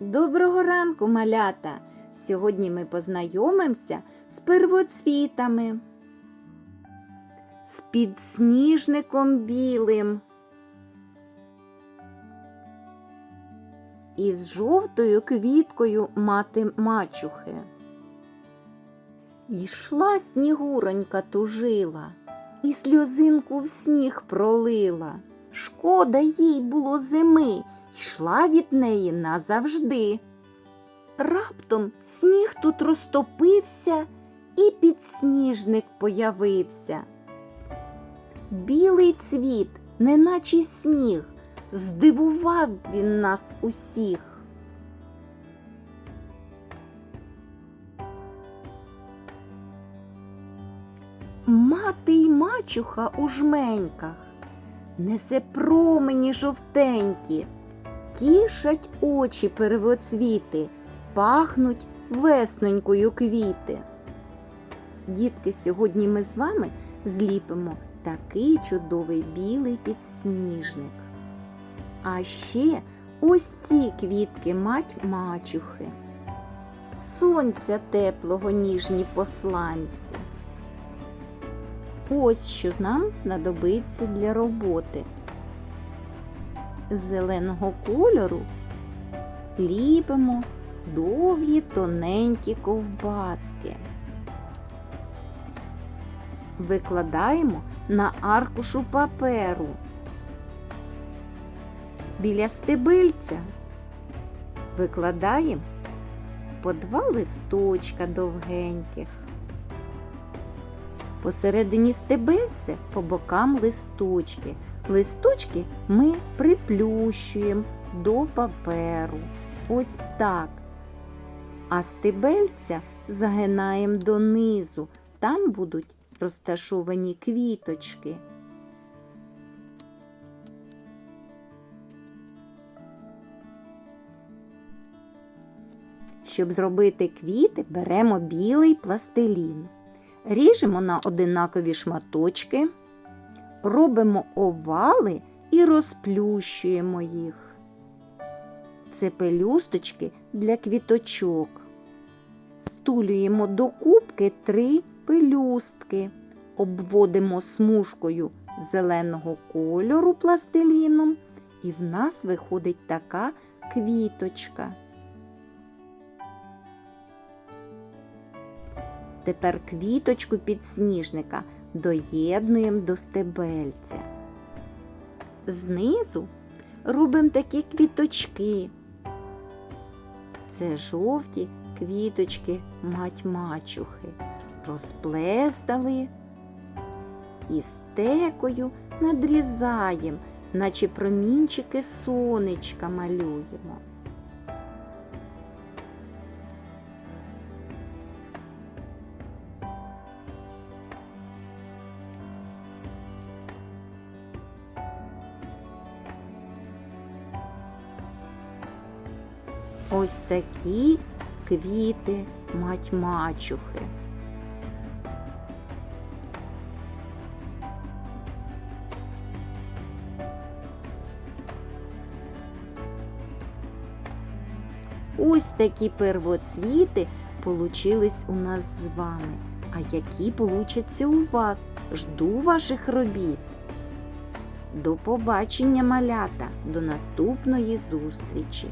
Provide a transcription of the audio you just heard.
Доброго ранку, малята! Сьогодні ми познайомимося з первоцвітами, з підсніжником білим і з жовтою квіткою мати мачухи. Йшла снігуронька тужила і сльозинку в сніг пролила. Шкода їй було зими, йшла від неї назавжди. Раптом сніг тут розтопився, і підсніжник появився. Білий цвіт, неначе сніг, здивував він нас усіх. Мати й мачуха у жменьках, несе промені жовтенькі, тішать очі первоцвіти, пахнуть веснонькою квіти. Дітки, сьогодні ми з вами зліпимо такий чудовий білий підсніжник. А ще ось ці квітки мать мачухи, сонця теплого ніжні посланці. Ось що нам знадобиться для роботи. Зеленого кольору ліпимо довгі тоненькі ковбаски. Викладаємо на аркушу паперу. Біля стебельця викладаємо по два листочка довгеньких. Посередині стебельця по бокам листочки. Листочки ми приплющуємо до паперу. Ось так. А стебельця загинаємо донизу. Там будуть розташовані квіточки. Щоб зробити квіти, беремо білий пластилін. Ріжемо на одинакові шматочки, робимо овали і розплющуємо їх. Це пелюсточки для квіточок. Стулюємо до кубки три пелюстки, обводимо смужкою зеленого кольору пластиліном, і в нас виходить така квіточка. Тепер квіточку підсніжника доєднуємо до стебельця. Знизу робимо такі квіточки. Це жовті квіточки мать мачухи. Розплестали і стекою надрізаємо, наче промінчики сонечка малюємо. Ось такі квіти мать мачухи. Ось такі первоцвіти получились у нас з вами. А які получаться у вас? Жду ваших робіт. До побачення, малята, до наступної зустрічі!